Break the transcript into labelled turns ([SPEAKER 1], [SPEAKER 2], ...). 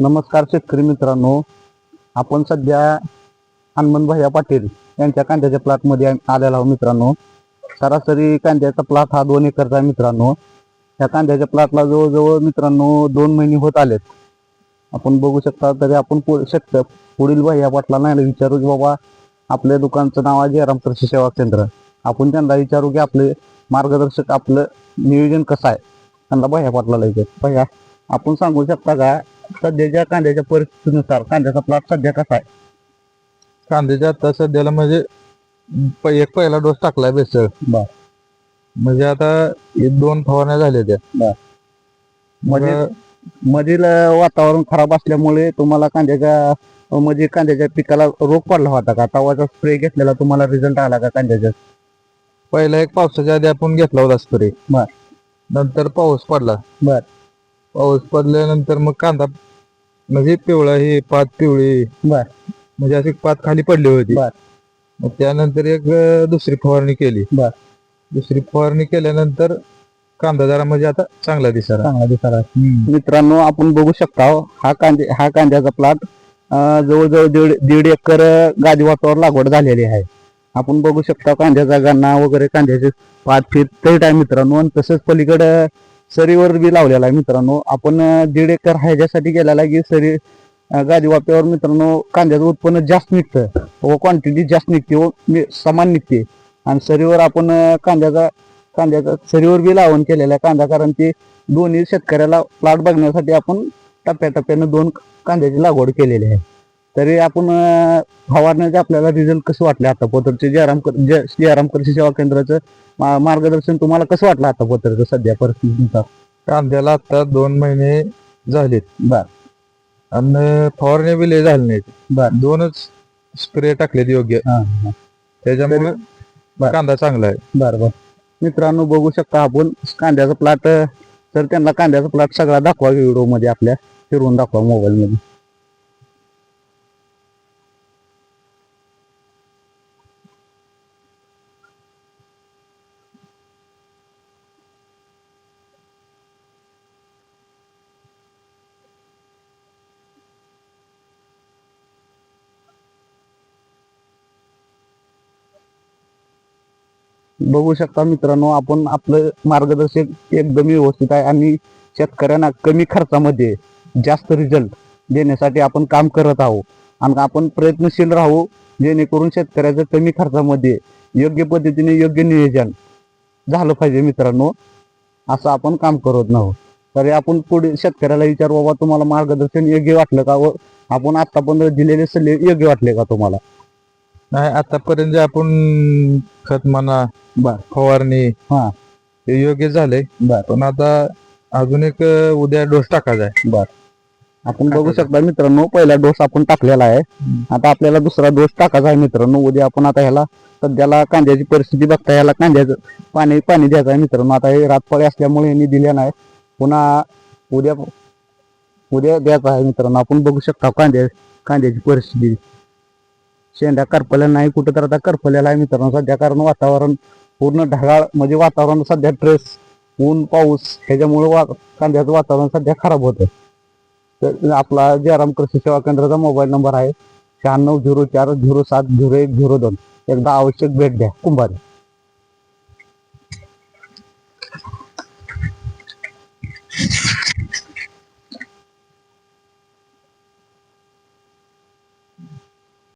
[SPEAKER 1] नमस्कार शेतकरी मित्रांनो. आपण सध्या हनुमान भैया पाटील यांच्या कांद्याच्या प्लॉटमध्ये आलेला आहोत मित्रांनो. सरासरी कांद्याचा प्लॉट हा दोन एकरचा आहे मित्रांनो. या कांद्याच्या प्लॉटला जवळजवळ मित्रांनो दोन महिने होत आलेत. आपण बघू शकता तरी आपण शकत पुढील भैया पाटला नाही विचारू की बाबा आपल्या दुकानचं नाव आहे जयराम कृषी सेवा केंद्र. आपण त्यांना विचारू की आपले मार्गदर्शक आपलं नियोजन कसं आहे? त्यांना भैया पाटलाला विचार. भैया आपण सांगू शकता का सध्याच्या कांद्याच्या परिस्थितीनुसार कांद्याचा प्लॉट सध्या कसा आहे
[SPEAKER 2] कांद्याच्या आता सध्याला म्हणजे प- एक पहिला डोस टाकलाय बेसळ
[SPEAKER 1] बर.
[SPEAKER 2] म्हणजे आता हे दोन फवारण्या झाल्या त्या.
[SPEAKER 1] म्हणजे
[SPEAKER 2] मग
[SPEAKER 1] मधील अं, वातावरण खराब असल्यामुळे तुम्हाला कांद्याच्या अं, म्हणजे कांद्याच्या पिकाला रोग पडला होता का तवाचा स्प्रे घेतलेला तुम्हाला रिझल्ट आला का कांद्याच्या
[SPEAKER 2] पहिला एक पावसाच्या आधी आपण घेतला होता स्प्रे
[SPEAKER 1] बर.
[SPEAKER 2] नंतर पाऊस पडला
[SPEAKER 1] बर.
[SPEAKER 2] पाऊस पडल्यानंतर मग कांदा म्हणजे पिवळा ही पात पिवळी
[SPEAKER 1] बर.
[SPEAKER 2] म्हणजे अशी पात खाली पडली होती
[SPEAKER 1] बर.
[SPEAKER 2] मग त्यानंतर एक अं, दुसरी फवारणी केली
[SPEAKER 1] बर.
[SPEAKER 2] दुसरी फवारणी केल्यानंतर कांदा जरा म्हणजे आता चांगला दिसायला
[SPEAKER 1] चांगला दिसायला मित्रांनो आपण बघू शकता हो, हा कांदे हा कांद्याचा प्लॉट जवळजवळ दीड दीड एकर अं, गादी वाटावर लागवड झालेली आहे आपण बघू शकता कांद्याचा गन्ना वगैरे कांद्याचे पाच फीट तैट आहे मित्रांनो आणि तसंच पलीकडे सरीवर बी लावलेला आहे मित्रांनो. आपण दीड एकर ह्याच्यासाठी गेलेला आहे की सरी अं, गादी वाप्यावर मित्रांनो कांद्याचं उत्पन्न जास्त निघतं व क्वांटिटी जास्त निघते व म्हणजे समान निघते. आणि सरीवर आपण कांद्याचा कांद्याचा सरीवर बी लावण केलेला आहे कांदा कारण ते दोन्ही शेतकऱ्याला प्लॉट बघण्यासाठी आपण टप्प्याटप्प्यानं दोन कांद्याची लागवड केलेली आहे. तरी आपण फवारण्याचे आपल्याला रिझल्ट कसं वाटले आता पोतरचे जयराम कर- जय- जयराम कृषी सेवा केंद्राचं मा- मार्गदर्शन तुम्हाला कसं वाटलं आता पोतरचं सध्या परिस्थितीनुसार
[SPEAKER 2] कांद्याला आता दोन महिने झालेत
[SPEAKER 1] बर.
[SPEAKER 2] आणि फवारणी बी लय झाले नाहीत
[SPEAKER 1] बर.
[SPEAKER 2] दोनच स्प्रे टाकलेत योग्य
[SPEAKER 1] हा, हा.
[SPEAKER 2] त्याच्यामुळे
[SPEAKER 1] बर.
[SPEAKER 2] कांदा चांगला आहे
[SPEAKER 1] बरं बरं मित्रांनो बघू शकता आपण कांद्याचा प्लॉट तर त्यांना कांद्याचा प्लॉट सगळा दाखवा व्हिडिओमध्ये आपल्या फिरवून दाखवा मोबाईल मध्ये बघू शकता मित्रांनो आपण आपलं मार्गदर्शक एकदम व्यवस्थित आहे आणि शेतकऱ्यांना कमी खर्चामध्ये जास्त रिझल्ट देण्यासाठी आपण काम करत आहोत. आणि आपण प्रयत्नशील राहू जेणेकरून शेतकऱ्याचं कमी खर्चामध्ये योग्य पद्धतीने योग्य नियोजन झालं पाहिजे मित्रांनो. असं आपण काम करत नाहो. तरी आपण पुढे शेतकऱ्याला विचार बाबा तुम्हाला मार्गदर्शन योग्य वाटलं का व आपण आतापर्यंत दिलेले सल्ले योग्य वाटले का तुम्हाला?
[SPEAKER 2] नाही आतापर्यंत जे आपण खत म्हणा
[SPEAKER 1] बर.
[SPEAKER 2] फवारणी
[SPEAKER 1] हा.
[SPEAKER 2] ते योग्य झाले
[SPEAKER 1] बर.
[SPEAKER 2] पण आता अजून एक अं, उद्या डोस टाकायचा आहे.
[SPEAKER 1] आपण बघू. शकता मित्रांनो पहिला डोस आपण टाकलेला आहे. आता आपल्याला दुसरा डोस टाकायचा आहे मित्रांनो. उद्या आपण आता ह्याला सध्याला कांद्याची परिस्थिती बघता ह्याला कांद्याचं पाणी पाणी द्यायचं आहे मित्रांनो. आता हे रातपाळी असल्यामुळे यांनी दिल्या नाही. पुन्हा उद्या उद्या द्यायचं आहे मित्रांनो. आपण बघू शकता कांद्या कांद्याची परिस्थिती. शेंड्या करपल्या नाही कुठं तर आता करपलेला आहे मित्रांनो. सध्या कारण वातावरण पूर्ण ढगाळ म्हणजे वातावरण सध्या ट्रेस ऊन पाऊस ह्याच्यामुळे वा कांद्याचं वातावरण सध्या खराब होतं तर आपला जयराम कृषी सेवा केंद्राचा मोबाईल नंबर आहे शहाण्णव झिरो चार झिरो सात झिरो एक झिरो दोन. एकदा आवश्यक भेट द्या. कुंभारी.